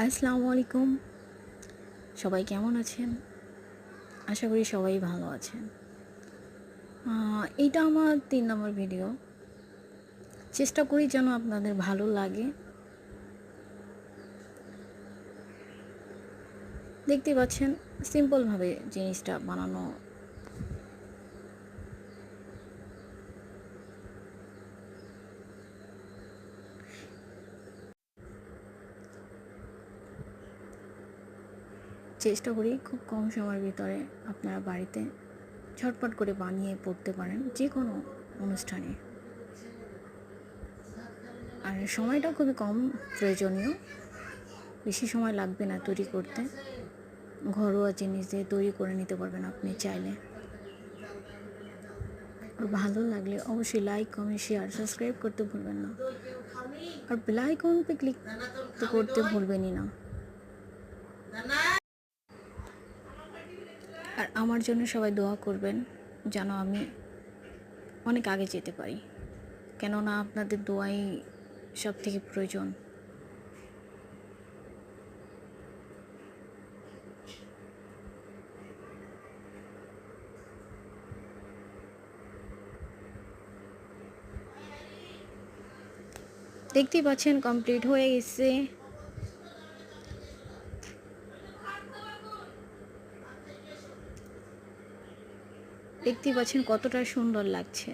আসসালামু আলাইকুম সবাই কেমন আছেন? আশা করি সবাই ভালো আছেন। এইটা আমার তিন নম্বর ভিডিও। চেষ্টা করি যেন আপনাদের ভালো লাগে। দেখতে পাচ্ছেন সিম্পলভাবে জিনিসটা বানানো চেষ্টা করি খুব কম সময়ের ভিতরে আপনারা বাড়িতে ঝটপট করে বানিয়ে পড়তে পারেন যে কোনো অনুষ্ঠানে। আর সময়টা খুবই কম প্রয়োজনীয়। বেশি সময় লাগবে না তৈরি করতে। ঘরোয়া জিনিস দিয়ে তৈরি করে নিতে পারবেন আপনি চাইলে। আর ভালো লাগলে অবশ্যই লাইক, কমেন্ট, শেয়ার, সাবস্ক্রাইব করতে ভুলবেন না। আর আইকন পে ক্লিক তো করতে ভুলবেনই না। আর আমার জন্য সবাই দোয়া করবেন যেন আমি অনেক আগে যেতে পারি। কেননা আপনাদের দোয়াই সব থেকে প্রয়োজন। দেখতেই পাচ্ছেন কমপ্লিট হয়ে গেছে। দেখতেই পাচ্ছেন কতটা সুন্দর লাগছে।